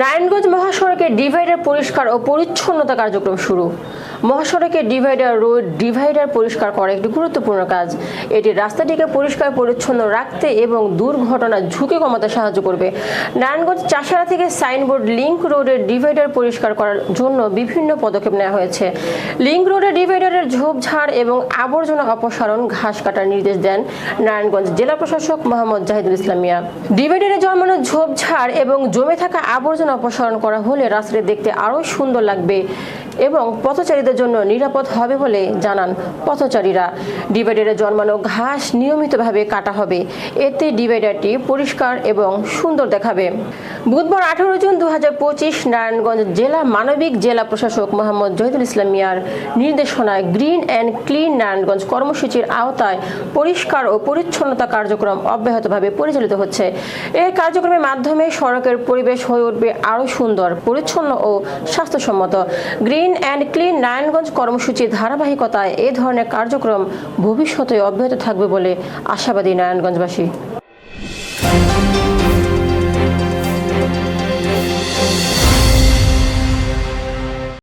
নারায়ণগঞ্জ মহাসড়কে ডিভাইডার পরিষ্কার ও পরিচ্ছন্নতা কার্যক্রম শুরু। মহাসড়কে ডিভাইডার রোড ডিভাইডার পরিষ্কার করা একটি গুরুত্বপূর্ণ কাজ। এটি রাস্তাটিকে পরিষ্কার, পরিচ্ছন্ন রাখতে এবং দুর্ঘটনার ঝুঁকি কমাতে সাহায্য করবে। নারায়ণগঞ্জ চাষারা থেকে সাইনবোর্ড লিংক রোডের ডিভাইডার পরিষ্কার করার জন্য বিভিন্ন পদক্ষেপ নেওয়া হয়েছে। লিংক রোডের ডিভাইডারের ঝোপঝাড় এবং আবর্জনা অপসারণ ঘাস কাটার নির্দেশ দেন নারায়ণগঞ্জ জেলা প্রশাসক মোহাম্মদ জাহিদুল ইসলামিয়া ডিভাইডারে জন্মানো ঝোপঝাড় এবং জমে থাকা আবর্জনা অপসারণ করা হলে রাস্তাটি দেখতে আরও সুন্দর লাগবে। এবং পথচারীদের জন্য নিরাপদ হবে বলে জানান পথচারীরা। ডিভাইডারে জন্মানো ঘাস নিয়মিতভাবে কাটা হবে। এতে ডিভাইডারটি পরিষ্কার এবং সুন্দর দেখাবে। বুধবার আঠারো জুন দু হাজার পঁচিশ নারায়ণগঞ্জ জেলা মানবিক জেলা প্রশাসক মোহাম্মদ জহিদুল ইসলাম মিয়ার নির্দেশনায় গ্রিন অ্যান্ড ক্লিন নারায়ণগঞ্জ কর্মসূচির আওতায় পরিষ্কার ও পরিচ্ছন্নতা কার্যক্রম অব্যাহতভাবে পরিচালিত হচ্ছে। এই কার্যক্রমের মাধ্যমে সড়কের পরিবেশ হয়ে উঠবে আরও সুন্দর, পরিচ্ছন্ন ও স্বাস্থ্যসম্মত। গ্রিন অ্যান্ড ক্লিন নারায়ণগঞ্জ কর্মসূচির ধারাবাহিকতায় এ ধরনের কার্যক্রম ভবিষ্যতে অব্যাহত থাকবে বলে আশাবাদী নারায়ণগঞ্জবাসী।